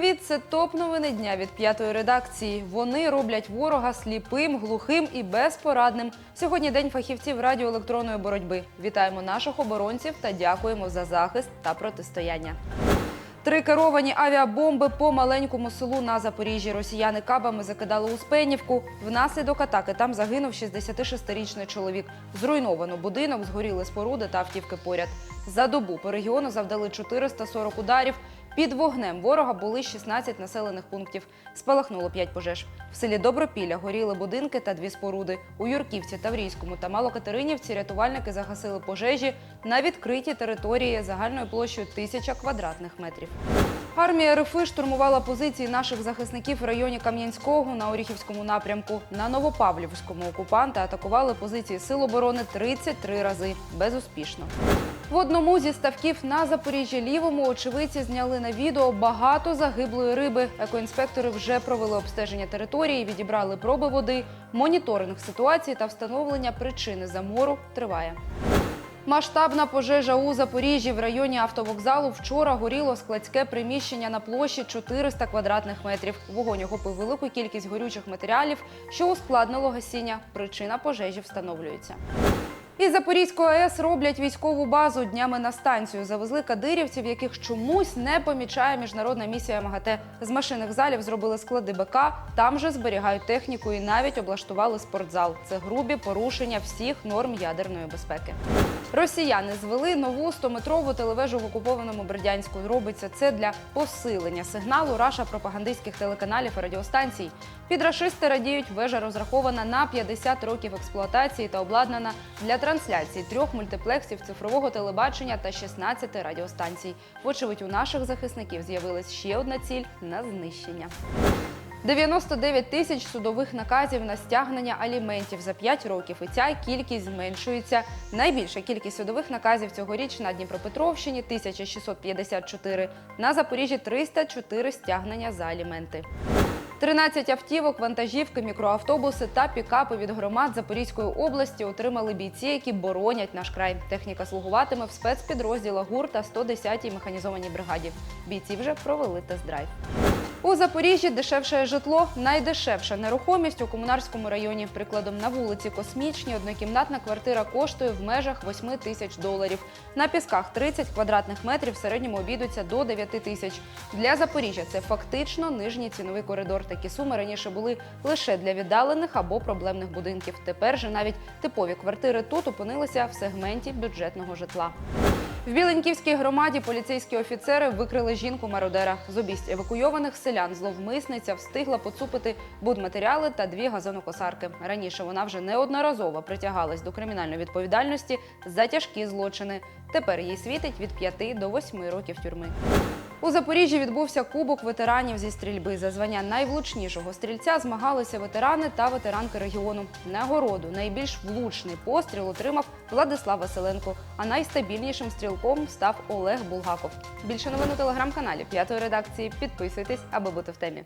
це топ новини дня від п'ятої редакції. Вони роблять ворога сліпим, глухим і безпорадним. Сьогодні день фахівців радіоелектронної боротьби. Вітаємо наших оборонців та дякуємо за захист та протистояння. Три керовані авіабомби по маленькому селу на Запоріжжі. Росіяни кабами закидали у Спенівку. Внаслідок атаки там загинув 66-річний чоловік. Зруйновано будинок, згоріли споруди та автівки поряд. За добу по регіону завдали 440 ударів. Під вогнем ворога були 16 населених пунктів. Спалахнуло 5 пожеж. В селі Добропілля горіли будинки та дві споруди. У Юрківці, Таврійському та Малокатеринівці рятувальники загасили пожежі на відкритій території загальною площею 1000 квадратних метрів. Армія РФ штурмувала позиції наших захисників в районі Кам'янського на Оріхівському напрямку. На Новопавлівському окупанти атакували позиції Сил оборони 33 рази безуспішно. В одному зі ставків на Запоріжжі лівому очевидці зняли на відео багато загиблої риби. Екоінспектори вже провели обстеження території, відібрали проби води. Моніторинг ситуації та встановлення причини замору триває. Масштабна пожежа у Запоріжжі в районі автовокзалу вчора горіло складське приміщення на площі 400 квадратних метрів. Вогонь охопив велику кількість горючих матеріалів, що ускладнило гасіння. Причина пожежі встановлюється. Із Запорізької АЕС роблять військову базу днями на станцію. Завезли кадирівців, яких чомусь не помічає міжнародна місія МАГАТЕ. З машинних залів зробили склади БК, там же зберігають техніку і навіть облаштували спортзал. Це грубі порушення всіх норм ядерної безпеки. Росіяни звели нову 100-метрову телевежу в окупованому Бердянську. Робиться це для посилення сигналу раша пропагандистських телеканалів і радіостанцій. Підрашисти радіють, вежа розрахована на 50 років експлуатації та обладнана для трансляції трьох мультиплексів цифрового телебачення та 16 радіостанцій. Вочевидь, у наших захисників з'явилась ще одна ціль на знищення. 99 тисяч судових наказів на стягнення аліментів за 5 років, і ця кількість зменшується. Найбільша кількість судових наказів цьогоріч на Дніпропетровщині 1654, на Запоріжжі 304 стягнення за аліменти. 13 автівок, вантажівки, мікроавтобуси та пікапи від громад Запорізької області отримали бійці, які боронять наш край. Техніка слугуватиме в спецпідрозділах ГУР та 110-й механізованій бригаді. Бійці вже провели тест-драйв. У Запоріжжі дешевше житло найдешевша нерухомість у комунарському районі. Прикладом на вулиці Космічній однокімнатна квартира коштує в межах 8 тисяч доларів. На пісках 30 квадратних метрів в середньому обійдуться до 9 тисяч. Для Запоріжжя це фактично нижній ціновий коридор. Такі суми раніше були лише для віддалених або проблемних будинків. Тепер же навіть типові квартири тут опинилися в сегменті бюджетного житла. В Біленьківській громаді поліцейські офіцери викрили жінку-мародера. З обість евакуйованих селян зловмисниця встигла поцупити будматеріали та дві газонокосарки. Раніше вона вже неодноразово притягалась до кримінальної відповідальності за тяжкі злочини. Тепер їй світить від 5 до 8 років тюрми. У Запоріжжі відбувся кубок ветеранів зі стрільби. За звання найвлучнішого стрільця змагалися ветерани та ветеранки регіону. Нагороду найбільш влучний постріл отримав Владислав Василенко, а найстабільнішим стрілком став Олег Булгаков. Більше новин у телеграм-каналі п'ятої редакції. Підписуйтесь, аби бути в темі.